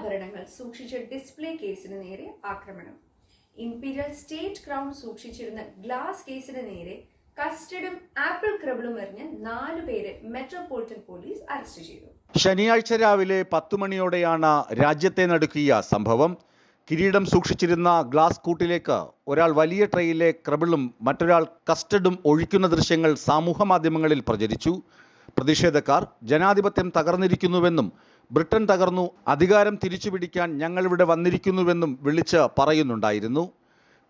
കിരീടാഭരണങ്ങൾ സൂക്ഷിച്ച ഡിസ്പ്ലേ കേസിന് നേരെ ആക്രമണം. ഇംപീരിയൽ സ്റ്റേറ്റ് ക്രൗൺ സൂക്ഷിച്ചിരുന്ന ഗ്ലാസ് കേസിന് നേരെ കസ്റ്റഡും ആപ്പിൾ ക്രബിളും എറിഞ്ഞ് നാലുപേരെ മെട്രോപൊളിറ്റൻ പോലീസ് അറസ്റ്റ് ചെയ്തു. ശനിയാഴ്ച രാവിലെ പത്തു മണിയോടെയാണ് രാജ്യത്തെ നടുക്കിയ സംഭവം. കിരീടം സൂക്ഷിച്ചിരുന്ന ഗ്ലാസ് കൂട്ടിലേക്ക് ഒരാൾ വലിയ ട്രെയിലെ ക്രബിളും മറ്റൊരാൾ കസ്റ്റഡും ഒഴിക്കുന്ന ദൃശ്യങ്ങൾ സാമൂഹ മാധ്യമങ്ങളിൽ പ്രചരിച്ചു. പ്രതിഷേധക്കാർ ജനാധിപത്യം തകർന്നിരിക്കുന്നുവെന്നും ബ്രിട്ടൻ തകർന്നു. അധികാരം തിരിച്ചുപിടിക്കാൻ ഞങ്ങളിവിടെ വന്നിരിക്കുന്നുവെന്നും വിളിച്ച് പറയുന്നുണ്ടായിരുന്നു.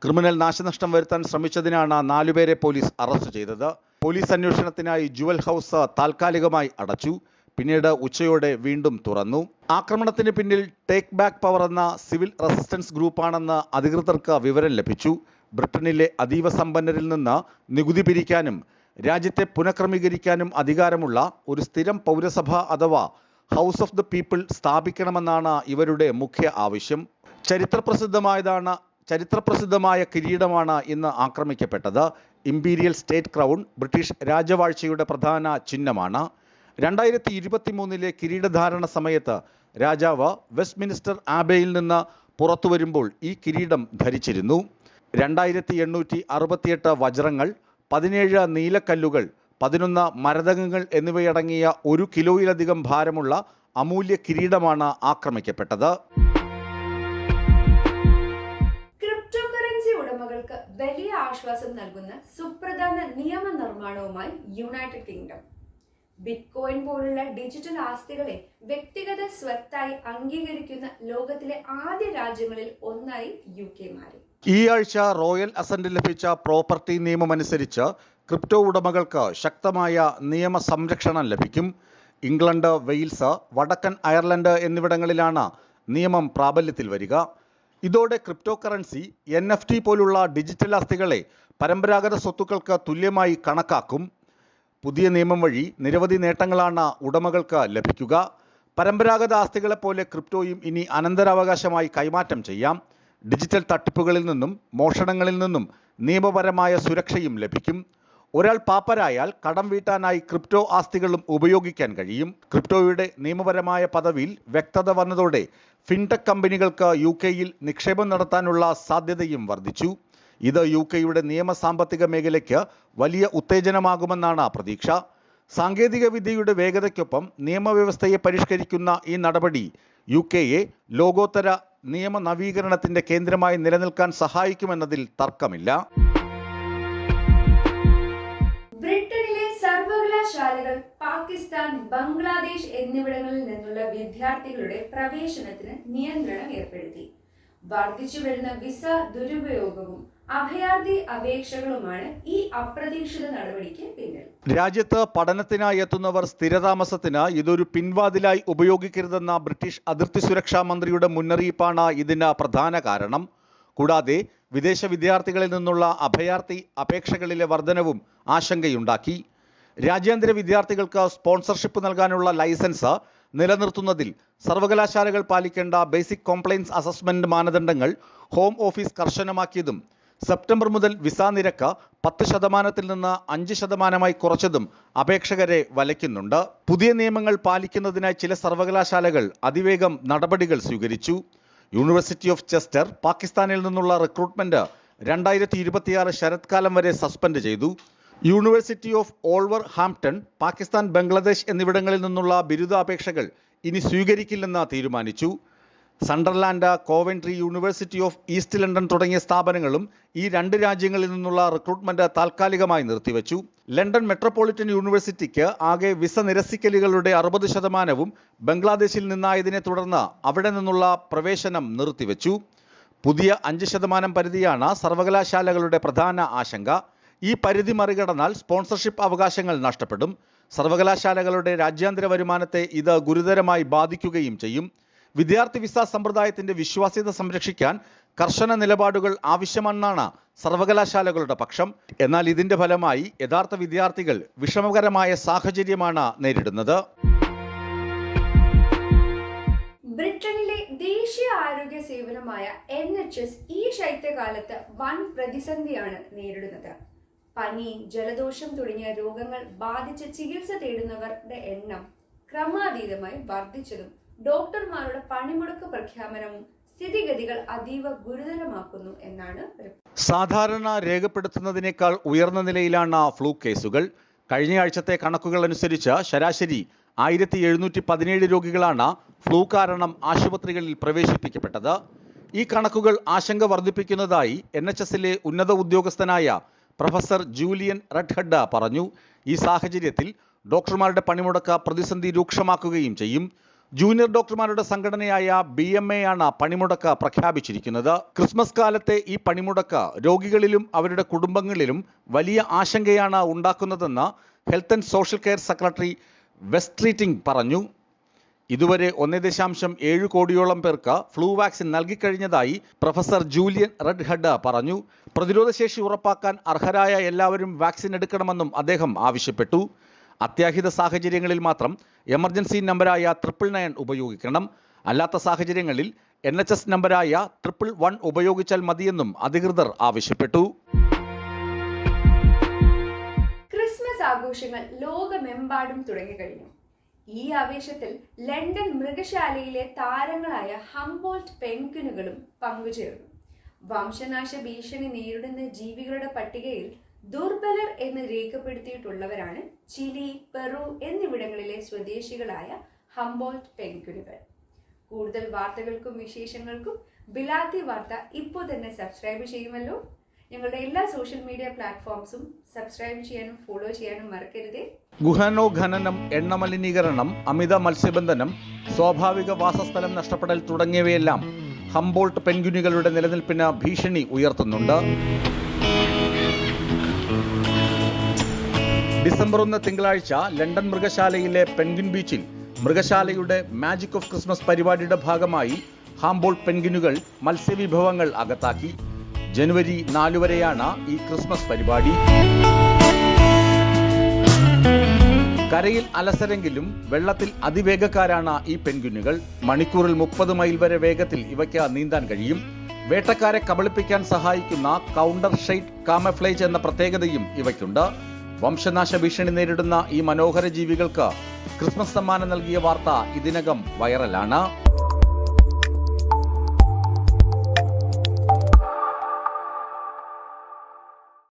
ക്രിമിനൽ നാശനഷ്ടം വരുത്താൻ ശ്രമിച്ചതിനാണ് നാലുപേരെ പോലീസ് അറസ്റ്റ് ചെയ്തത്. പോലീസ് അന്വേഷണത്തിനായി ജുവൽ ഹൗസ് താൽക്കാലികമായി അടച്ചു. പിന്നീട് ഉച്ചയോടെ വീണ്ടും തുറന്നു. ആക്രമണത്തിന് പിന്നിൽ ടേക്ക് ബാക്ക് പവർ എന്ന സിവിൽ റെസിസ്റ്റൻസ് ഗ്രൂപ്പാണെന്ന് അധികൃതർക്ക് വിവരം ലഭിച്ചു. ബ്രിട്ടനിലെ അതീവ സമ്പന്നരിൽ നിന്ന് നികുതി പിരിക്കാനും രാജ്യത്തെ പുനഃക്രമീകരിക്കാനും അധികാരമുള്ള ഒരു സ്ഥിരം പൗരസഭ അഥവാ ഹൗസ് ഓഫ് ദ പീപ്പിൾ സ്ഥാപിക്കണമെന്നാണ് ഇവരുടെ മുഖ്യ ആവശ്യം. ചരിത്രപ്രസിദ്ധമായതാണ് ചരിത്രപ്രസിദ്ധമായ കിരീടമാണ് ഇന്ന് ആക്രമിക്കപ്പെട്ടത്. ഇമ്പീരിയൽ സ്റ്റേറ്റ് ക്രൗൺ ബ്രിട്ടീഷ് രാജവാഴ്ചയുടെ പ്രധാന ചിഹ്നമാണ്. രണ്ടായിരത്തി ഇരുപത്തി മൂന്നിലെ കിരീടധാരണ സമയത്ത് രാജാവ് വെസ്റ്റ്മിനിസ്റ്റർ ആബേയിൽ നിന്ന് പുറത്തു വരുമ്പോൾ ഈ കിരീടം ധരിച്ചിരുന്നു. രണ്ടായിരത്തി എണ്ണൂറ്റി അറുപത്തിയെട്ട് വജ്രങ്ങൾ പതിനേഴ് നീലക്കല്ലുകൾ പതിനൊന്ന് മരതകങ്ങൾ എന്നിവയടങ്ങിയ ഒരു കിലോയിലധികം ഭാരമുള്ള അമൂല്യ കിരീടമാണ് ആക്രമിക്കപ്പെട്ടത്. ക്രിപ്റ്റോ കറൻസി ഉടമകൾക്ക് വലിയ ആശ്വാസം നൽകുന്ന സുപ്രധാന നിയമനിർമ്മാണവുമായി യുണൈറ്റഡ് കിങ്ഡം. ബിറ്റ്കോയിൻ പോലുള്ള ഡിജിറ്റൽ ആസ്തികളെ വ്യക്തിഗത സ്വത്തായി അംഗീകരിക്കുന്ന ലോകത്തിലെ ആദ്യ രാജ്യങ്ങളിൽ ഒന്നായി യു കെ മാറി. ഈ ആഴ്ച റോയൽ അസന്റ് ലഭിച്ച പ്രോപ്പർട്ടി നിയമമനുസരിച്ച് ക്രിപ്റ്റോ ഉടമകൾക്ക് ശക്തമായ നിയമ സംരക്ഷണം ലഭിക്കും. ഇംഗ്ലണ്ട് വെയിൽസ് വടക്കൻ അയർലൻഡ് എന്നിവിടങ്ങളിലാണ് നിയമം പ്രാബല്യത്തിൽ വരിക. ഇതോടെ crypto currency N F T പോലുള്ള ഡിജിറ്റൽ ആസ്തികളെ പരമ്പരാഗത സ്വത്തുക്കൾക്ക് തുല്യമായി കണക്കാക്കും. പുതിയ നിയമം വഴി നിരവധി നേട്ടങ്ങളാണ് ഉടമകൾക്ക് ലഭിക്കുക. പരമ്പരാഗത ആസ്തികളെപ്പോലെ ക്രിപ്റ്റോയും ഇനി അനന്തരാവകാശമായി കൈമാറ്റം ചെയ്യാം. ഡിജിറ്റൽ തട്ടിപ്പുകളിൽ നിന്നും മോഷണങ്ങളിൽ നിന്നും നിയമപരമായ സുരക്ഷയും ലഭിക്കും. ഒരാൾ പാപ്പരായാൽ കടം വീട്ടാനായി ക്രിപ്റ്റോ ആസ്തികളും ഉപയോഗിക്കാൻ കഴിയും. ക്രിപ്റ്റോയുടെ നിയമപരമായ പദവിയിൽ വ്യക്തത വന്നതോടെ ഫിൻടെക് കമ്പനികൾക്ക് യു കെയിൽ നിക്ഷേപം നടത്താനുള്ള സാധ്യതയും വർദ്ധിച്ചു. ഇത് യു കെയുടെ നിയമ സാമ്പത്തിക മേഖലയ്ക്ക് വലിയ ഉത്തേജനമാകുമെന്നാണ് പ്രതീക്ഷ. സാങ്കേതിക വിദ്യയുടെ വേഗതയ്ക്കൊപ്പം നിയമവ്യവസ്ഥയെ പരിഷ്കരിക്കുന്ന ഈ നടപടി യു കെയെ ലോകോത്തര നിയമ നവീകരണത്തിന്റെ കേന്ദ്രമായി നിലനിൽക്കാൻ സഹായിക്കുമെന്നതിൽ തർക്കമില്ല. സർവകലാശാലകൾ പാകിസ്ഥാൻ ബംഗ്ലാദേശ് എന്നിവിടങ്ങളിൽ നിന്നുള്ള വിദ്യാർത്ഥികളുടെ പ്രവേശനത്തിന് നിയന്ത്രണം ഏർപ്പെടുത്തി. വർദ്ധിച്ചു വരുന്ന വിസ ദുരുപയോഗവും അഭയാർത്ഥി അപേക്ഷകളുമാണ് ഈ അപ്രതീക്ഷിത നടപടിക്ക് പിന്നിൽ. രാജ്യത്ത് പഠനത്തിനായി എത്തുന്നവർ സ്ഥിരതാമസത്തിന് ഇതൊരു പിൻവാതിലായി ഉപയോഗിക്കരുതെന്ന ബ്രിട്ടീഷ് അതിർത്തി സുരക്ഷാ മന്ത്രിയുടെ മുന്നറിയിപ്പാണ് ഇതിന് പ്രധാന കാരണം. കൂടാതെ വിദേശ വിദ്യാർത്ഥികളിൽ നിന്നുള്ള അഭയാർത്ഥി അപേക്ഷകളിലെ വർധനവും ആശങ്കയുണ്ടാക്കി. രാജ്യാന്തര വിദ്യാർത്ഥികൾക്ക് സ്പോൺസർഷിപ്പ് നൽകാനുള്ള ലൈസൻസ് നിലനിർത്തുന്നതിൽ സർവകലാശാലകൾ പാലിക്കേണ്ട ബേസിക് കോംപ്ലയൻസ് അസസ്മെന്റ് മാനദണ്ഡങ്ങൾ ഹോം ഓഫീസ് കർശനമാക്കിയതും സെപ്റ്റംബർ മുതൽ വിസ നിരക്ക് പത്ത് ശതമാനത്തിൽ നിന്ന് അഞ്ച് ശതമാനമായി കുറച്ചതും അപേക്ഷകരെ വലയ്ക്കുന്നുണ്ട്. പുതിയ നിയമങ്ങൾ പാലിക്കുന്നതിനായി ചില സർവകലാശാലകൾ അതിവേഗം നടപടികൾ സ്വീകരിച്ചു. യൂണിവേഴ്സിറ്റി ഓഫ് ചെസ്റ്റർ പാകിസ്ഥാനിൽ നിന്നുള്ള റിക്രൂട്ട്മെന്റ് രണ്ടായിരത്തി ഇരുപത്തിയാറ് ശരത്കാലം വരെ സസ്പെൻഡ് ചെയ്തു. University of Wolverhampton Pakistan Bangladesh എന്നിവിടങ്ങളിൽ നിന്നുള്ള ബിരുദാപേക്ഷകൾ ഇനി സ്വീകരിക്കില്ലെന്ന് തീരുമാനിച്ചു. Sunderland Coventry university of east London തുടങ്ങിയ സ്ഥാപനങ്ങളും ഈ രണ്ട് രാജ്യങ്ങളിൽ നിന്നുള്ള റിക്രൂട്ട്മെന്റ് താൽക്കാലികമായി നിർത്തിവെച്ചു. ലണ്ടൻ മെട്രോപൊളിറ്റൻ യൂണിവേഴ്സിറ്റിക്ക് ആകെ വിസ നിരസിക്കലുകളുടെ അറുപത് ശതമാനവും ബംഗ്ലാദേശിൽ നിന്നായതിനെ തുടർന്ന് അവിടെ നിന്നുള്ള പ്രവേശനം നിർത്തിവെച്ചു. പുതിയ അഞ്ച് ശതമാനം പരിധിയാണ് സർവകലാശാലകളുടെ പ്രധാന ആശങ്ക. ഈ പരിധി മറികടന്നാൽ സ്പോൺസർഷിപ്പ് അവകാശങ്ങൾ നഷ്ടപ്പെടും. സർവകലാശാലകളുടെ രാജ്യാന്തര വരുമാനത്തെ ഇത് ഗുരുതരമായി ബാധിക്കുകയും ചെയ്യും. വിദ്യാർത്ഥി വിസ സമ്പ്രദായത്തിന്റെ വിശ്വാസ്യത സംരക്ഷിക്കാൻ കർശന നിലപാടുകൾ ആവശ്യമെന്നാണ് സർവകലാശാലകളുടെ പക്ഷം. എന്നാൽ ഇതിന്റെ ഫലമായി യഥാർത്ഥ വിദ്യാർത്ഥികൾ വിഷമകരമായ സാഹചര്യമാണ് നേരിടുന്നത്. ബ്രിട്ടനിലെ ദേശീയ ആരോഗ്യ സേവനമായ എൻ എച്ച് എസ് ഈ ശൈത്യകാലത്ത് വൻ പ്രതിസന്ധിയാണ് നേരിടുന്നത്. പനി ജലദോഷം തുടങ്ങിയ രോഗങ്ങൾ ബാധിച്ച് ചികിത്സ തേടുന്നവരുടെ എണ്ണം ക്രമാതീതമായി വർദ്ധിച്ചതും ഡോക്ടർമാരുടെ പണിമുടക്ക് പ്രഖ്യാപനവും സ്ഥിതിഗതികൾ അതീവ ഗുരുതരമാക്കുന്നു എന്നാണ് സാധാരണ രേഖപ്പെടുത്തുന്നതിനേക്കാൾ ഉയർന്ന നിലയിലാണ് ഫ്ലൂ കേസുകൾ. കഴിഞ്ഞ ആഴ്ചത്തെ കണക്കുകൾ അനുസരിച്ച് ശരാശരി ആയിരത്തി എഴുന്നൂറ്റി പതിനേഴ് രോഗികളാണ് ഫ്ലൂ കാരണം ആശുപത്രികളിൽ പ്രവേശിപ്പിക്കപ്പെട്ടത്. ഈ കണക്കുകൾ ആശങ്ക വർദ്ധിപ്പിക്കുന്നതായി എൻ എച്ച് എസിലെ ഉന്നത ഉദ്യോഗസ്ഥനായ പ്രൊഫസർ ജൂലിയൻ റെഡ്ഹഡ പറഞ്ഞു ഈ സാഹചര്യത്തിൽ ഡോക്ടർമാരുടെ പണിമുടക്ക് പ്രതിസന്ധി രൂക്ഷമാക്കുകയും ചെയ്യും. ജൂനിയർ ഡോക്ടർമാരുടെ സംഘടനയായ ബി എം എ ആണ് പണിമുടക്ക് പ്രഖ്യാപിച്ചിരിക്കുന്നത്. ക്രിസ്മസ് കാലത്തെ ഈ പണിമുടക്ക് രോഗികളിലും അവരുടെ കുടുംബങ്ങളിലും വലിയ ആശങ്കയാണ് ഉണ്ടാക്കുന്നതെന്ന് health and social care secretary Wes Streeting പറഞ്ഞു. ഇതുവരെ ഒന്നേ ദശാംശം ഏഴ് കോടിയോളം പേർക്ക് ഫ്ലൂ വാക്സിൻ നൽകിക്കഴിഞ്ഞതായി പ്രൊഫസർ ജൂലിയൻ റെഡ് ഹഡ് പറഞ്ഞു. പ്രതിരോധശേഷി ഉറപ്പാക്കാൻ അർഹരായ എല്ലാവരും വാക്സിൻ എടുക്കണമെന്നും അദ്ദേഹം ആവശ്യപ്പെട്ടു. അത്യാഹിത സാഹചര്യങ്ങളിൽ മാത്രം എമർജൻസി നമ്പരായ ട്രിപ്പിൾ നയൻ ഉപയോഗിക്കണം. അല്ലാത്ത സാഹചര്യങ്ങളിൽ എൻ എച്ച് എസ് നമ്പരായ ട്രിപ്പിൾ വൺ ഉപയോഗിച്ചാൽ മതിയെന്നും അധികൃതർ ആവശ്യപ്പെട്ടു. ക്രിസ്മസ് ആഘോഷങ്ങൾ ലോകമെമ്പാടും തുടങ്ങിക്കഴിഞ്ഞു. ഈ ആവേശത്തിൽ ലണ്ടൻ മൃഗശാലയിലെ താരങ്ങളായ ഹംബോൾട്ട് പെൻഗ്വിനുകളും പങ്കുചേർന്നു. വംശനാശ ഭീഷണി നേരിടുന്ന ജീവികളുടെ പട്ടികയിൽ ദുർബലർ എന്ന് രേഖപ്പെടുത്തിയിട്ടുള്ളവരാണ് ചിലി പെറു എന്നിവിടങ്ങളിലെ സ്വദേശികളായ ഹംബോൾട്ട് പെൻഗ്വിനുകൾ. കൂടുതൽ വാർത്തകൾക്കും വിശേഷങ്ങൾക്കും ബിലാത്തി വാർത്ത ഇപ്പോൾ തന്നെ സബ്സ്ക്രൈബ് ചെയ്യുമല്ലോ. ഞങ്ങളുടെ എല്ലാ സോഷ്യൽ മീഡിയ പ്ലാറ്റ്ഫോംസും സബ്സ്ക്രൈബ് ചെയ്യാനും ഫോളോ ചെയ്യാനും മറക്കരുത്. ഗുഹനോ ഖനനം എണ്ണ മലിനീകരണം അമിത മത്സ്യബന്ധനം സ്വാഭാവിക വാസസ്ഥലം നഷ്ടപ്പെടൽ തുടങ്ങിയവയെല്ലാം ഹംബോൾട്ട് പെൻഗുനികളുടെ നിലനിൽപ്പിന് ഭീഷണി ഉയർത്തുന്നുണ്ട്. ഡിസംബർ ഒന്ന് തിങ്കളാഴ്ച ലണ്ടൻ മൃഗശാലയിലെ പെൻഗ്വിൻ ബീച്ചിൽ മൃഗശാലയുടെ മാജിക് ഓഫ് ക്രിസ്മസ് പരിപാടിയുടെ ഭാഗമായി ഹാംബോൾ പെൻഗിനുകൾ മത്സ്യവിഭവങ്ങൾ അകത്താക്കി. ജനുവരി നാലു വരെയാണ് ഈ ക്രിസ്മസ് പരിപാടി. കരയിൽ അലസരെങ്കിലും വെള്ളത്തിൽ അതിവേഗക്കാരാണ് ഈ പെൻഗ്വിനുകൾ മണിക്കൂറിൽ മുപ്പത് മൈൽ വരെ വേഗത്തിൽ ഇവയ്ക്ക് നീന്താൻ കഴിയും. വേട്ടക്കാരെ കബളിപ്പിക്കാൻ സഹായിക്കുന്ന കൗണ്ടർ ഷെയ്റ്റ് കാമഫ്ലേജ് എന്ന പ്രത്യേകതയും ഇവയ്ക്കുണ്ട്. വംശനാശ ഭീഷണി നേരിടുന്ന ഈ മനോഹര ജീവികൾക്ക് ക്രിസ്മസ് സമ്മാനം നൽകിയ വാർത്ത ഇതിനകം വൈറലാണ്.